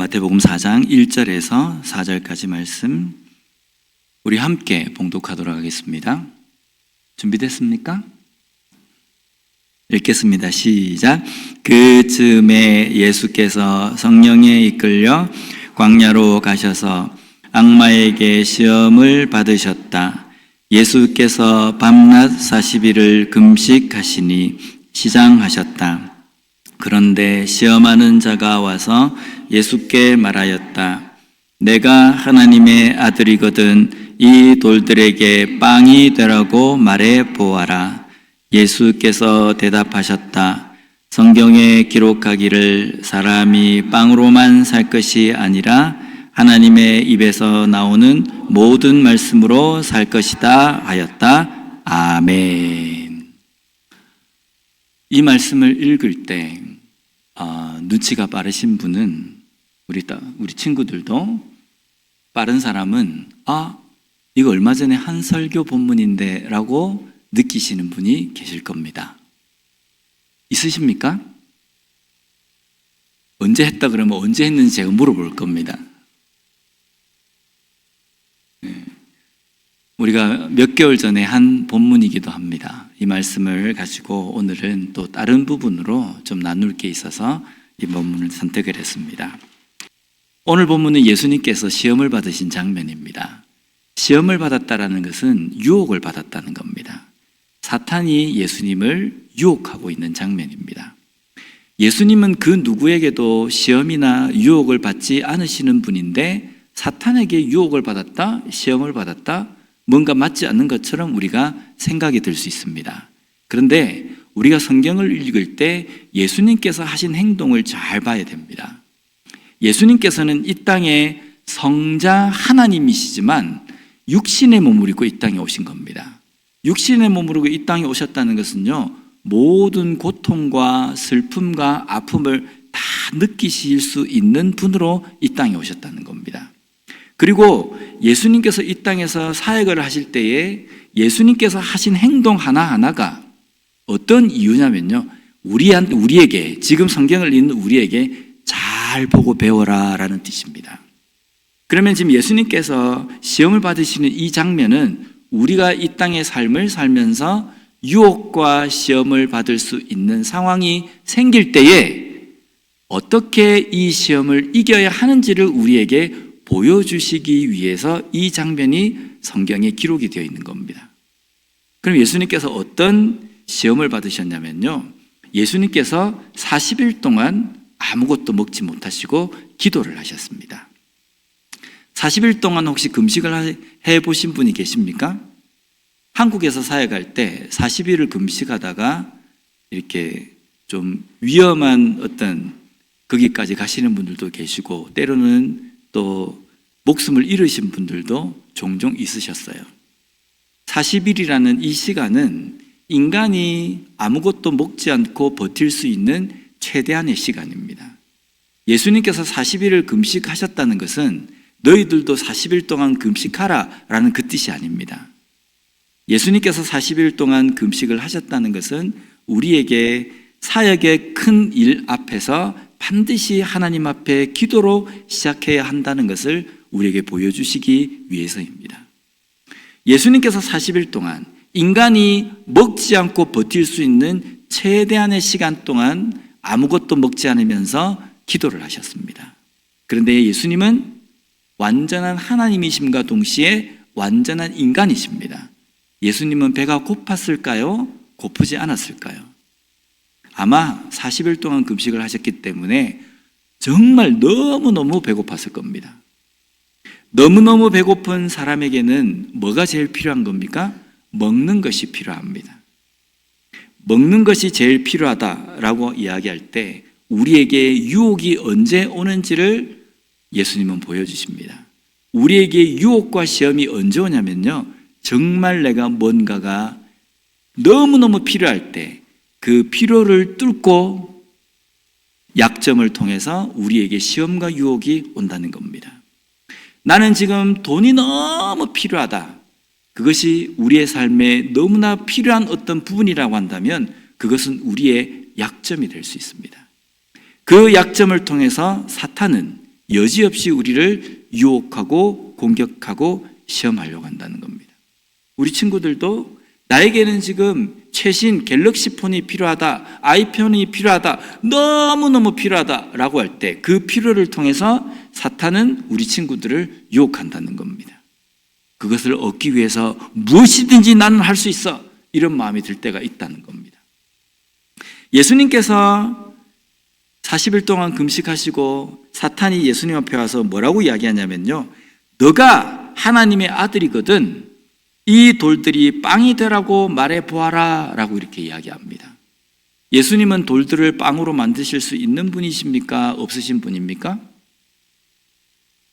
마태복음 4장 1절에서 4절까지 말씀 우리 함께 봉독하도록 하겠습니다. 준비됐습니까? 읽겠습니다. 시작. 그 즈음에 예수께서 성령에 이끌려 광야로 가셔서 악마에게 시험을 받으셨다. 예수께서 밤낮 40일을 금식하시니 시장하셨다. 그런데 시험하는 자가 와서 예수께 말하였다. 내가 하나님의 아들이거든 이 돌들에게 빵이 되라고 말해 보아라. 예수께서 대답하셨다. 성경에 기록하기를 사람이 빵으로만 살 것이 아니라 하나님의 입에서 나오는 모든 말씀으로 살 것이다 하였다. 아멘. 이 말씀을 읽을 때 아, 눈치가 빠르신 분은 우리 따- 우리 친구들도 빠른 사람은 아 이거 얼마 전에 한 설교 본문인데라고 느끼시는 분이 계실 겁니다. 있으십니까? 언제 했다 그러면 언제 했는지 제가 물어볼 겁니다. 네. 우리가 몇 개월 전에 한 본문이기도 합니다. 이 말씀을 가지고 오늘은 또 다른 부분으로 좀 나눌 게 있어서 이 본문을 선택을 했습니다. 오늘 본문은 예수님께서 시험을 받으신 장면입니다. 시험을 받았다라는 것은 유혹을 받았다는 겁니다. 사탄이 예수님을 유혹하고 있는 장면입니다. 예수님은 그 누구에게도 시험이나 유혹을 받지 않으시는 분인데 사탄에게 유혹을 받았다, 시험을 받았다, 뭔가 맞지 않는 것처럼 우리가 생각이 들 수 있습니다. 그런데 우리가 성경을 읽을 때 예수님께서 하신 행동을 잘 봐야 됩니다. 예수님께서는 이 땅에 성자 하나님이시지만 육신의 몸을 입고 이 땅에 오신 겁니다. 육신의 입고 이 땅에 오셨다는 것은요, 모든 고통과 슬픔과 아픔을 다 느끼실 수 있는 분으로 이 땅에 오셨다는 겁니다. 그리고 예수님께서 이 땅에서 사역을 하실 때에 예수님께서 하신 행동 하나하나가 어떤 이유냐면요. 우리한, 우리에게, 지금 성경을 읽는 우리에게 잘 보고 배워라 라는 뜻입니다. 그러면 지금 예수님께서 시험을 받으시는 이 장면은 우리가 이 땅의 삶을 살면서 유혹과 시험을 받을 수 있는 상황이 생길 때에 어떻게 이 시험을 이겨야 하는지를 우리에게 보여주시기 위해서 이 장면이 성경에 기록이 되어 있는 겁니다. 그럼 예수님께서 어떤 시험을 받으셨냐면요. 예수님께서 40일 동안 아무것도 먹지 못하시고 기도를 하셨습니다. 40일 동안 혹시 금식을 해 보신 분이 계십니까? 한국에서 사역할 때 40일을 금식하다가 이렇게 좀 위험한 어떤 거기까지 가시는 분들도 계시고 때로는 또 목숨을 잃으신 분들도 종종 있으셨어요. 40일이라는 이 시간은 인간이 아무것도 먹지 않고 버틸 수 있는 최대한의 시간입니다. 예수님께서 40일을 금식하셨다는 것은 너희들도 40일 동안 금식하라 라는 그 뜻이 아닙니다. 예수님께서 40일 동안 금식을 하셨다는 것은 우리에게 사역의 큰 일 앞에서 반드시 하나님 앞에 기도로 시작해야 한다는 것을 우리에게 보여주시기 위해서입니다. 예수님께서 40일 동안 인간이 먹지 않고 버틸 수 있는 최대한의 시간 동안 아무것도 먹지 않으면서 기도를 하셨습니다. 그런데 예수님은 완전한 하나님이심과 동시에 완전한 인간이십니다. 예수님은 배가 고팠을까요? 고프지 않았을까요? 아마 40일 동안 금식을 하셨기 때문에 정말 너무너무 배고팠을 겁니다. 너무너무 배고픈 사람에게는 뭐가 제일 필요한 겁니까? 먹는 것이 필요합니다. 먹는 것이 제일 필요하다라고 이야기할 때 우리에게 유혹이 언제 오는지를 예수님은 보여주십니다. 우리에게 유혹과 시험이 언제 오냐면요. 정말 내가 뭔가가 너무너무 필요할 때 그 필요를 뚫고 약점을 통해서 우리에게 시험과 유혹이 온다는 겁니다. 나는 지금 돈이 너무 필요하다. 그것이 우리의 삶에 너무나 필요한 어떤 부분이라고 한다면 그것은 우리의 약점이 될 수 있습니다. 그 약점을 통해서 사탄은 여지없이 우리를 유혹하고 공격하고 시험하려고 한다는 겁니다. 우리 친구들도 나에게는 지금 최신 갤럭시 폰이 필요하다, 아이폰이 필요하다, 너무너무 필요하다라고 할 때 그 필요를 통해서 사탄은 우리 친구들을 유혹한다는 겁니다. 그것을 얻기 위해서 무엇이든지 나는 할 수 있어. 이런 마음이 들 때가 있다는 겁니다. 예수님께서 40일 동안 금식하시고 사탄이 예수님 앞에 와서 뭐라고 이야기하냐면요. 너가 하나님의 아들이거든 이 돌들이 빵이 되라고 말해 보아라 라고 이렇게 이야기합니다. 예수님은 돌들을 빵으로 만드실 수 있는 분이십니까? 없으신 분입니까?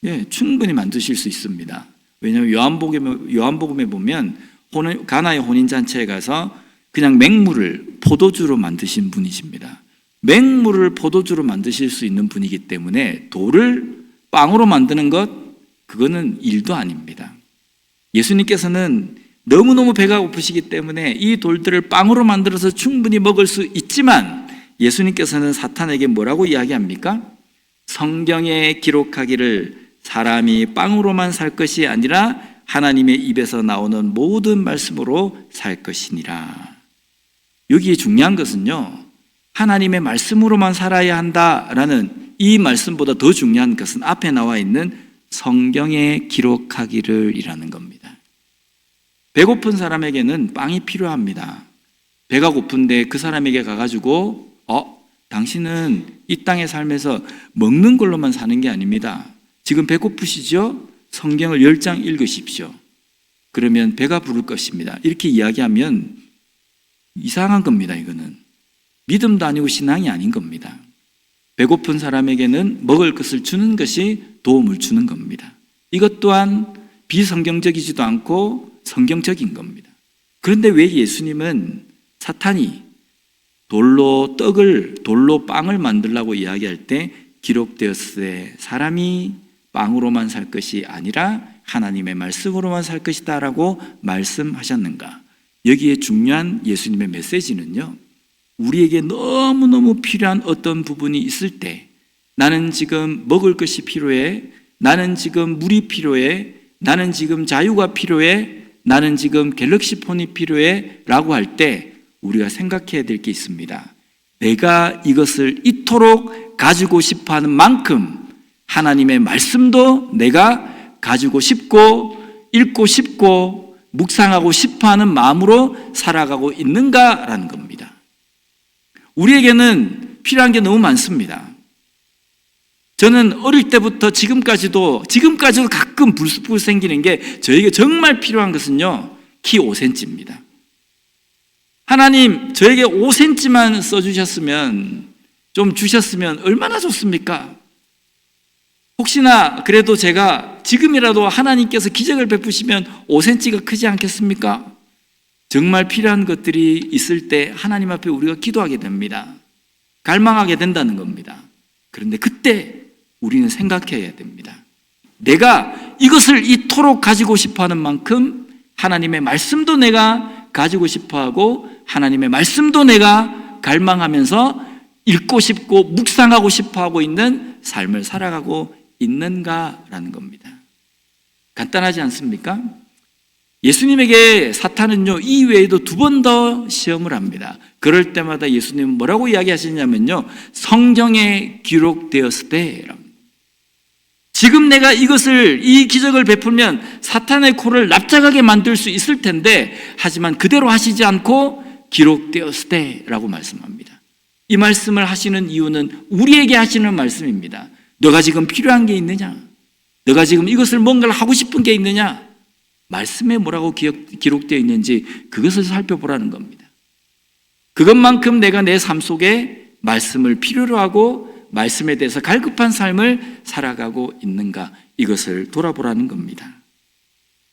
예, 충분히 만드실 수 있습니다. 왜냐하면 요한복음에, 요한복음에 보면 혼인, 가나의 혼인잔치에 가서 그냥 맹물을 포도주로 만드신 분이십니다. 맹물을 포도주로 만드실 수 있는 분이기 때문에 돌을 빵으로 만드는 것, 그거는 일도 아닙니다. 예수님께서는 너무너무 배가 고프시기 때문에 이 돌들을 빵으로 만들어서 충분히 먹을 수 있지만 예수님께서는 사탄에게 뭐라고 이야기합니까? 성경에 기록하기를 사람이 빵으로만 살 것이 아니라 하나님의 입에서 나오는 모든 말씀으로 살 것이니라. 여기에 중요한 것은요, 하나님의 말씀으로만 살아야 한다라는 이 말씀보다 더 중요한 것은 앞에 나와 있는 성경에 기록하기를 이라는 겁니다. 배고픈 사람에게는 빵이 필요합니다. 배가 고픈데 그 사람에게 가가지고, 어, 당신은 이 땅의 삶에서 먹는 걸로만 사는 게 아닙니다. 지금 배고프시죠? 성경을 열 장 읽으십시오. 그러면 배가 부를 것입니다. 이렇게 이야기하면 이상한 겁니다, 이거는. 믿음도 아니고 신앙이 아닌 겁니다. 배고픈 사람에게는 먹을 것을 주는 것이 도움을 주는 겁니다. 이것 또한 비성경적이지도 않고 성경적인 겁니다. 그런데 왜 예수님은 사탄이 돌로 떡을, 돌로 빵을 만들라고 이야기할 때 기록되었을 때 사람이 빵으로만 살 것이 아니라 하나님의 말씀으로만 살 것이다 라고 말씀하셨는가? 여기에 중요한 예수님의 메시지는요, 우리에게 너무너무 필요한 어떤 부분이 있을 때 나는 지금 먹을 것이 필요해, 나는 지금 물이 필요해, 나는 지금 자유가 필요해, 나는 지금 갤럭시 폰이 필요해 라고 할 때 우리가 생각해야 될 게 있습니다. 내가 이것을 이토록 가지고 싶어 하는 만큼 하나님의 말씀도 내가 가지고 싶고 읽고 싶고 묵상하고 싶어 하는 마음으로 살아가고 있는가라는 겁니다. 우리에게는 필요한 게 너무 많습니다. 저는 어릴 때부터 지금까지도, 지금까지도 가끔 불쑥불 생기는 게 저에게 정말 필요한 것은요, 키 5cm입니다. 하나님, 저에게 5cm만 써주셨으면, 좀 주셨으면 얼마나 좋습니까? 혹시나 그래도 제가 지금이라도 하나님께서 기적을 베푸시면 5cm가 크지 않겠습니까? 정말 필요한 것들이 있을 때 하나님 앞에 우리가 기도하게 됩니다. 갈망하게 된다는 겁니다. 그런데 그때 우리는 생각해야 됩니다. 내가 이것을 이토록 가지고 싶어 하는 만큼 하나님의 말씀도 내가 가지고 싶어 하고 하나님의 말씀도 내가 갈망하면서 읽고 싶고 묵상하고 싶어 하고 있는 삶을 살아가고 있는가라는 겁니다. 간단하지 않습니까? 예수님에게 사탄은요, 이 외에도 두 번 더 시험을 합니다. 그럴 때마다 예수님은 뭐라고 이야기하시냐면요, 성경에 기록되었을 때, 지금 내가 이것을, 이 기적을 베풀면 사탄의 코를 납작하게 만들 수 있을 텐데, 하지만 그대로 하시지 않고 기록되었을 때 라고 말씀합니다. 이 말씀을 하시는 이유는 우리에게 하시는 말씀입니다. 너가 지금 필요한 게 있느냐? 너가 지금 이것을 뭔가를 하고 싶은 게 있느냐? 말씀에 뭐라고 기록되어 있는지 그것을 살펴보라는 겁니다. 그것만큼 내가 내 삶 속에 말씀을 필요로 하고 말씀에 대해서 갈급한 삶을 살아가고 있는가 이것을 돌아보라는 겁니다.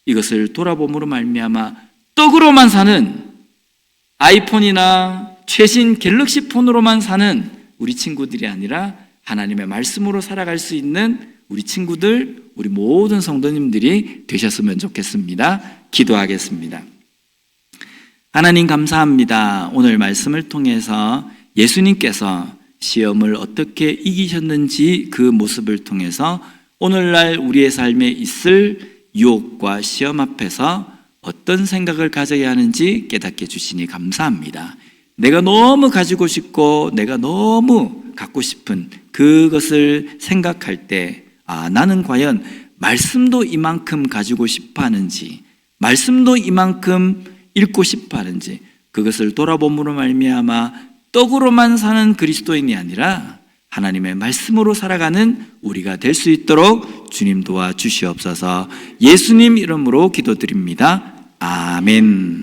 이것을 돌아봄으로 말미암아 떡으로만 사는 아이폰이나 최신 갤럭시 폰으로만 사는 우리 친구들이 아니라 하나님의 말씀으로 살아갈 수 있는 우리 친구들, 우리 모든 성도님들이 되셨으면 좋겠습니다. 기도하겠습니다. 하나님 감사합니다. 오늘 말씀을 통해서 예수님께서 시험을 어떻게 이기셨는지 그 모습을 통해서 오늘날 우리의 삶에 있을 유혹과 시험 앞에서 어떤 생각을 가져야 하는지 깨닫게 주시니 감사합니다. 내가 너무 가지고 싶고 내가 너무 갖고 싶은 그것을 생각할 때, 아, 나는 과연 말씀도 이만큼 가지고 싶어 하는지, 말씀도 이만큼 읽고 싶어 하는지, 그것을 돌아봄으로 말미암아 떡으로만 사는 그리스도인이 아니라 하나님의 말씀으로 살아가는 우리가 될 수 있도록 주님 도와 주시옵소서 예수님 이름으로 기도드립니다. 아멘.